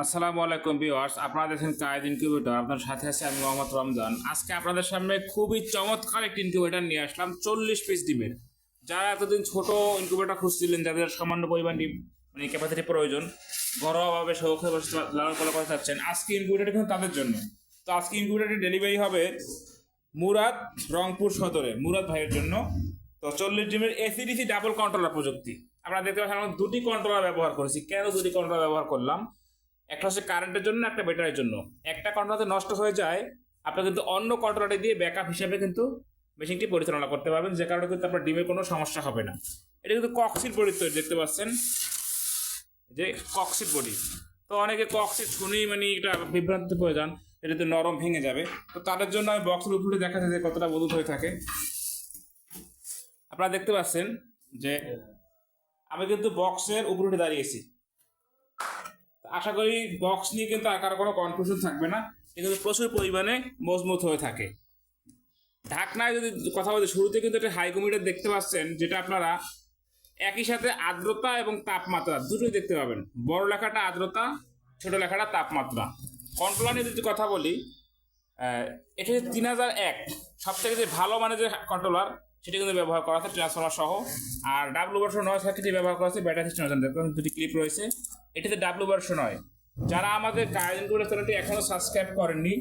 আসসালামু আলাইকুম ভিউয়ার্স, আপনারা দেখেন কায়েদ ইনকিউবেটর আপনার সাথে আছে আমি মোহাম্মদ রমজান। আজকে আপনাদের সামনে খুবই চমৎকার একটি ইনকিউবেটর নিয়ে আসলাম, চল্লিশ পিস ডিমের। যারা এতদিন ছোট ইনকিউবেটর খুঁজছিলেন, যাদের সামান্য পরিমাণ ডিম মানে ক্যাপাসিটি প্রয়োজন, ঘরোয়াভাবে শৌখে বসে লালন পালন করে থাকছেন আজকে ইনকিউবেটর কিন্তু তাদের জন্য। তো আজকে ইনকিউবেটরটি ডেলিভারি হবে মুরাদ রংপুর সদরে, মুরাদ ভাইয়ের জন্য। তো চল্লিশ ডিমের এসিডিসি ডাবল কন্ট্রোলার প্রযুক্তি। আমরা দেখতে পাচ্ছি আমরা দুটি কন্ট্রোলার ব্যবহার করেছি। কেন দুটি কন্ট্রোলার ব্যবহার করলাম? একটা হচ্ছে কারেন্টের জন্য, একটা ব্যাটারির জন্য। একটা কন্ট্রোলার নষ্ট হয়ে যায়, আপনি কিন্তু অন্য কন্ট্রোলারটি দিয়ে ব্যাকআপ হিসেবে কিন্তু মেশিনটি পরিচালনা করতে পারবেন, যে কারণে কিন্তু আপনার ডিমের কোনো সমস্যা হবে না। এটা কিন্তু কক্সির বডি তৈরি, দেখতে পাচ্ছেন? যে কক্সিট বডি তো অনেকে কক্সিট শুনেই মানে এটা বিভ্রান্তি হয়ে যান, এটা তো নরম ভেঙে যাবে। তো তাদের জন্য আমি বক্সের উপরে দেখা যায় যে কতটা মজুত হয়ে থাকে। আপনারা দেখতে পাচ্ছেন যে আমি কিন্তু বক্সের উপরে দাঁড়িয়েছি। আশা করি বক্স নিয়ে কিন্তু আর কারও কোনো কনফিউশন থাকবে না। এগুলো প্রচুর পরিমাণে মজবুত হয়ে থাকে। ঢাকনায় যদি কথা বলি, শুরুতে কিন্তু একটা হাইকোমিটার দেখতে পাচ্ছেন, যেটা আপনারা একই সাথে আর্দ্রতা এবং তাপমাত্রা দুটোই দেখতে পাবেন। বড় লেখাটা আর্দ্রতা, ছোট লেখাটা তাপমাত্রা। কন্ট্রোলার নিয়ে যদি কথা বলি এটা হচ্ছে তিন হাজার এক। সব থেকে যে ভালো মানে যে কন্ট্রোলার সেটি কিন্তু ব্যবহার করা আছে ট্রান্সফর্মার সহ। আর ডাব্লু ভার্সন নয় সার্কিটটি ব্যবহার করা আছে ব্যাটারি সিস্টেম দুটি ক্লিপ রয়েছে। এটিতে ডাব্লু ভার্সন নয়। যারা আমাদের গার্জেন করে চ্যানেলটি এখনও সাবস্ক্রাইব করেননি,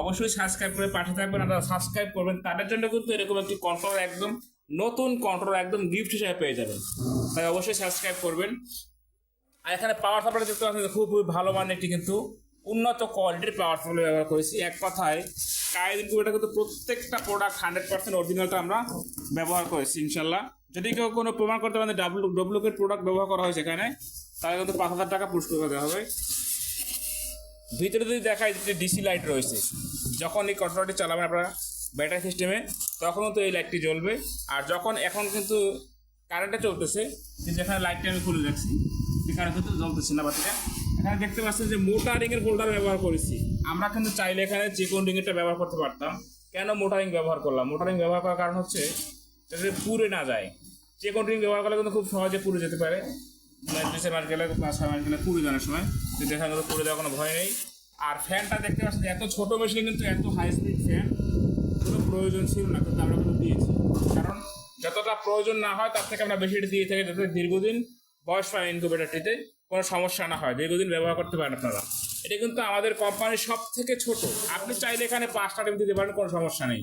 অবশ্যই সাবস্ক্রাইব করে পাশে থাকবেন, আর সাবস্ক্রাইব করবেন, তাদের জন্য কিন্তু এরকম একটি কন্ট্রোল একদম নতুন কন্ট্রোল একদম গিফট হিসেবে পেয়ে যাবেন। তাই অবশ্যই সাবস্ক্রাইব করবেন। আর এখানে পাওয়ার সাপ্লাই দেখতে পাচ্ছেন খুব খুবই ভালো মানের একটি কিন্তু উন্নত কোয়ালিটির পাওয়ার সাপ্লাই ব্যবহার করেছি। এক কথায় কায়েদ ইনকিউবেটার কিন্তু প্রত্যেকটা প্রোডাক্ট হান্ড্রেড পার্সেন্ট অরিজিনালটা আমরা ব্যবহার করেছি, ইনশাল্লাহ। যদি কেউ কোনো প্রমাণ করতে পারেন ডাব্লু ডুপ্লিকেট প্রোডাক্ট ব্যবহার করা হয়েছে এখানে তাহলে কিন্তু পাঁচ হাজার টাকা পুরস্কার দেওয়া হবে। ভিতরে যদি দেখায় যে ডিসি লাইট রয়েছে, যখন এই কন্ট্রোলটি চালাবেন আপনারা ব্যাটারি সিস্টেমে তখনও তো এই লাইটটি জ্বলবে। আর যখন এখন কিন্তু কারেন্টে চলতেছে এখানে লাইটটা আমি খুলে রাখছি সেখানে কিন্তু জ্বলতেছে না বাতিটা এখানে দেখতে পাচ্ছেন যে মোটা রিংয়ের হোল্ডার ব্যবহার করেছি। আমরা কিন্তু চাইলে এখানে চিকন রিংয়েরটা ব্যবহার করতে পারতাম। কেন মোটা রিং ব্যবহার করলাম? মোটা রিং ব্যবহার করার কারণ হচ্ছে, যাতে পুড়ে না যায়। চিকন রিং ব্যবহার করলে কিন্তু খুব সহজে পুড়ে যেতে পারে। দুই মাস গেলে ছয় মাস গেলে পুড়ে যাওয়ার সময়। কিন্তু এখানে কিন্তু পুড়ে যাওয়ার কোনো ভয় নেই। আর ফ্যানটা দেখতে পাচ্ছেন যে এত ছোট মেশিনে কিন্তু এত হাই স্পিড ফ্যান কোনো প্রয়োজন ছিল না, কিন্তু আমরা কিন্তু দিয়েছি। কারণ যতটা প্রয়োজন না হয়, তার থেকে আমরা বেশি দিয়ে থাকি, যাতে দীর্ঘদিন বয়স পায় ইনকুবেটারটিতে কোনো সমস্যা না হয়। দীর্ঘদিন ব্যবহার করতে পারেন আপনারা। এটা কিন্তু আমাদের কোম্পানির সব থেকে ছোট। আপনি চাইলে এখানে পাঁচটা ডিম দিতে পারেন, কোনো সমস্যা নেই।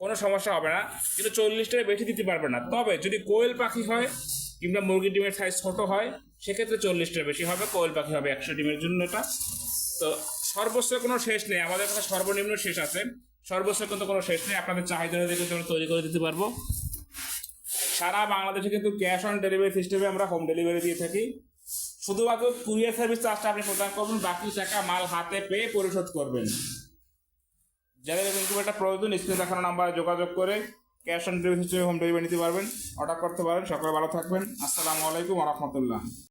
কোনো সমস্যা হবে না। কিন্তু চল্লিশটার বেশি দিতে পারবে না। তবে যদি কোয়েল পাখি হয় কিংবা মুরগির ডিমের সাইজ ছোট হয়, সেক্ষেত্রে চল্লিশটার বেশি হবে, কোয়েল পাখি হবে একশো ডিমের জন্য এটা। তো সর্বোচ্চ কোনো শেষ নেই, আমাদের কাছে সর্বনিম্ন শেষ আছে। সর্বোচ্চ কিন্তু কোনো শেষ নেই, আপনাদের চাহিদা কিন্তু আমরা তৈরি করে দিতে পারব। সারা বাংলাদেশে কিন্তু ক্যাশ অন ডেলিভারি সিস্টেমে আমরা হোম ডেলিভারি দিয়ে থাকি। শুধুমাত্র কুরিয়ার সার্ভিস চার্জটা আপনি প্রদান করবেন, বাকি টাকা মাল হাতে পেয়ে পরিশোধ করবেন। যাদের ইনকিউবেটার প্রয়োজন স্ক্রিনে দেখানো নাম্বারে যোগাযোগ করে ক্যাশ অন ডেলিভারি হিসেবে হোম ডেলিভারি নিতে পারবেন। অর্ডার করতে পারেন। সকলে ভালো থাকবেন। আসসালামু আলাইকুম রহমতুল্লাহ।